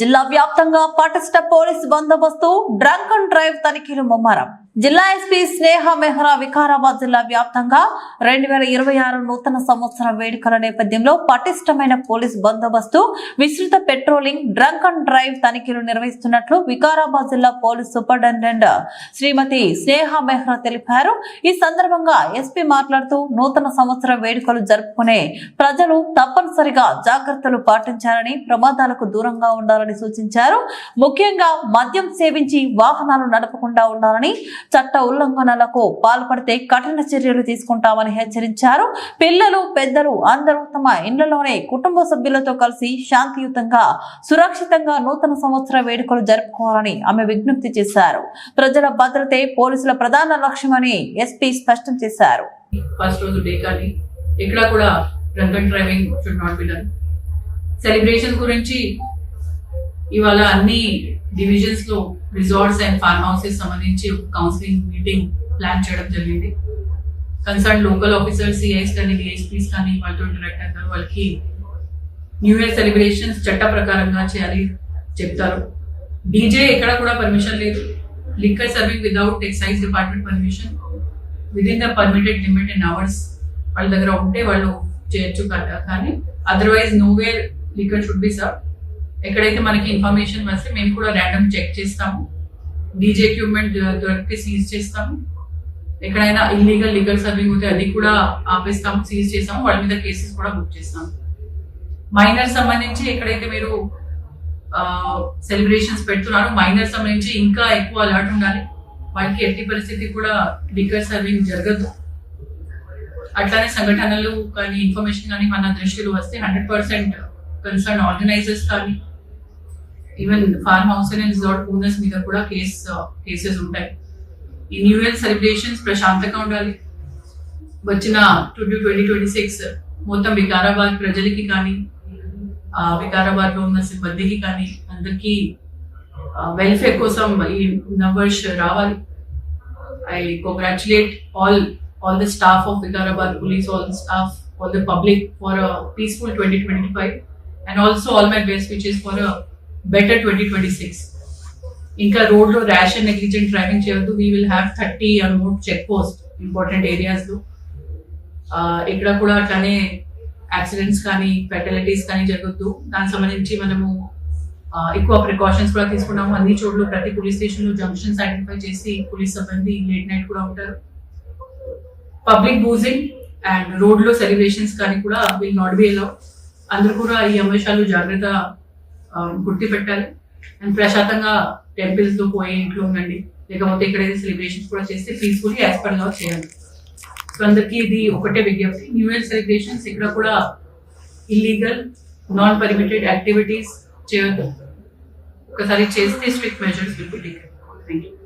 జిల్లా వ్యాప్తంగా పటిష్ట పోలీస్ బందోబస్తు డ్రంక్ అండ్ డ్రైవ్ తనిఖీలు ముమ్మరం. జిల్లా ఎస్పీ స్నేహ మెహ్రా వికారాబాద్ జిల్లా వ్యాప్తంగా రెండు వేల ఇరవై ఆరు నూతన సంవత్సరం వేడుకల నేపథ్యంలో పటిష్టమైన పోలీస్ బందోబస్తు విస్తృత పెట్రోలింగ్ డ్రంక్ అండ్ డ్రైవ్ తనిఖీలు నిర్వహిస్తున్నట్లు వికారాబాద్ జిల్లా పోలీస్ సూపరింటెండెంట్ శ్రీమతి స్నేహ మెహ్రా తెలిపారు. ఈ సందర్భంగా ఎస్పీ మాట్లాడుతూ నూతన సంవత్సర వేడుకలు జరుపుకునే ప్రజలు తప్పనిసరిగా జాగ్రత్తలు పాటించాలని ప్రమాదాలకు దూరంగా ఉండాలని సూచించారు. ముఖ్యంగా మద్యం సేవించి వాహనాలు నడపకుండా ఉండాలని చట్ట ఉల్లంఘనలకు పాల్పడితే కఠిన చర్యలు తీసుకుంటామని హెచ్చరించారు. పిల్లలు పెద్దలు అందరూ తమ ఇండ్లలోనే కుటుంబ సభ్యులతో కలిసి శాంతియుతంగా సురక్షితంగా నూతన సంవత్సర వేడుకలు జరుపుకోవాలని ఆమె విజ్ఞప్తి చేశారు. ప్రజల భద్రతే పోలీసుల ప్రధాన లక్ష్యమని ఎస్పీ స్పష్టం చేశారు. ఫస్ట్ రోజు డే కానీ ఇక్కడ కూడా drunk and driving should not be done celebration గురించి ఇవాళ అన్ని డివిజన్స్లో రిసార్ట్స్ అండ్ ఫార్మ్ హౌసెస్ సంబంధించి ఒక కౌన్సిలింగ్ మీటింగ్ ప్లాన్ చేయడం జరిగింది. కన్సర్న్ లోకల్ ఆఫీసర్స్ సిఐస్ కానీ డిఎస్పీస్ కానీ వాళ్ళతో ఇంటరాక్ట్ అవుతారు. వాళ్ళకి న్యూ ఇయర్ సెలబ్రేషన్స్ చట్ట ప్రకారంగా చేయాలి చెప్తారు. డీజే ఎక్కడ కూడా పర్మిషన్ లేదు. Liquor serving without excise department permission with in the permitted limit in hours వాళ్ళ దగ్గర ఉంటే వాళ్ళు చేయొచ్చు కదా కానీ otherwise no where liquor should be serve ఎక్కడైతే మనకి ఇన్ఫర్మేషన్ వస్తే మేము కూడా ర్యాండమ్ చెక్ చేస్తాము. డీజే ఎక్విప్మెంట్ దొరికితే సీజ్ చేస్తాము. ఎక్కడైనా ఇల్లీగల్ లీగల్ సర్వింగ్ ఉంటే అది కూడా ఆపేస్తాము సీజ్ చేస్తాము. వాళ్ళ మీద కేసెస్ కూడా బుక్ చేస్తాము. మైనర్ సంబంధించి ఎక్కడైతే మీరు సెలబ్రేషన్స్ పెడుతున్నారు మైనర్ సంబంధించి ఇంకా ఎక్కువ అలర్ట్ ఉండాలి. వాళ్ళకి ఎట్టి పరిస్థితి కూడా లీగల్ సర్వింగ్ జరగదు. అట్లానే సంఘటనలు కానీ ఇన్ఫర్మేషన్ కానీ మన దృష్టిలో వస్తే హండ్రెడ్ పర్సెంట్ కన్సర్న్ ఆర్గనైజర్స్ కానీ even farm house and resort owners మీద కూడా కేస్ కేసెస్ ఉంటాయి ఈ న్యూ ఇయర్ సెలబ్రేషన్స్ ప్రశాంతంగా ఉండాలి వచ్చిన టూ ట్వంటీ ట్వంటీ సిక్స్ మొత్తం వికారాబాద్ ప్రజలకి కానీ ఆ, వికారాబాద్ లో ఉన్న సిబ్బందికి కానీ అందరికీ వెల్ఫేర్ కోసం ఈ నంబర్స్ రావాలి I congratulate all all the staff of Vikarabad Police, all the staff, all the public for a peaceful 2025 and also all my best wishes better twenty twenty six ఇంకా రోడ్లో ర్యాష్ అండ్ నెగ్లిజెంట్ డ్రైవింగ్ చేయొద్దు. We will have thirty and more check post important ఏరియాస్లో ఇక్కడ కూడా అట్లానే accidents కానీ ఫెటలిటీస్ కానీ జరగద్దు. దానికి సంబంధించి మనము ఎక్కువ ప్రికాషన్స్ కూడా తీసుకున్నాము అన్ని చోట్ల ప్రతి పోలీస్ స్టేషన్లో జంక్షన్స్ ఐడెంటిఫై చేసి పోలీస్ సిబ్బంది లేట్ నైట్ కూడా ఉంటారు. పబ్లిక్ బూజింగ్ అండ్ రోడ్లో సెలబ్రేషన్స్ కానీ కూడా విల్ నాట్ బి అలౌ అందరూ కూడా ఈ అంశాలు జాగ్రత్త గుర్తు పెట్టాలి. అండ్ ప్రశాంతంగా టెంపుల్స్లో పోయి ఇంట్లో ఉండండి. లేకపోతే ఇక్కడ సెలబ్రేషన్స్ కూడా చేస్తే పీస్ఫుల్ యాజ్ పర్ లా చేయాలి. సో అందరికీ ఇది ఒకటే విజ్ఞప్తి. న్యూ ఇయర్ సెలబ్రేషన్స్ ఇక్కడ కూడా ఇల్లీగల్ నాన్ పర్మిటెడ్ యాక్టివిటీస్ చేయొద్దు. ఒకసారి చేస్తే strict measures will be taken thank you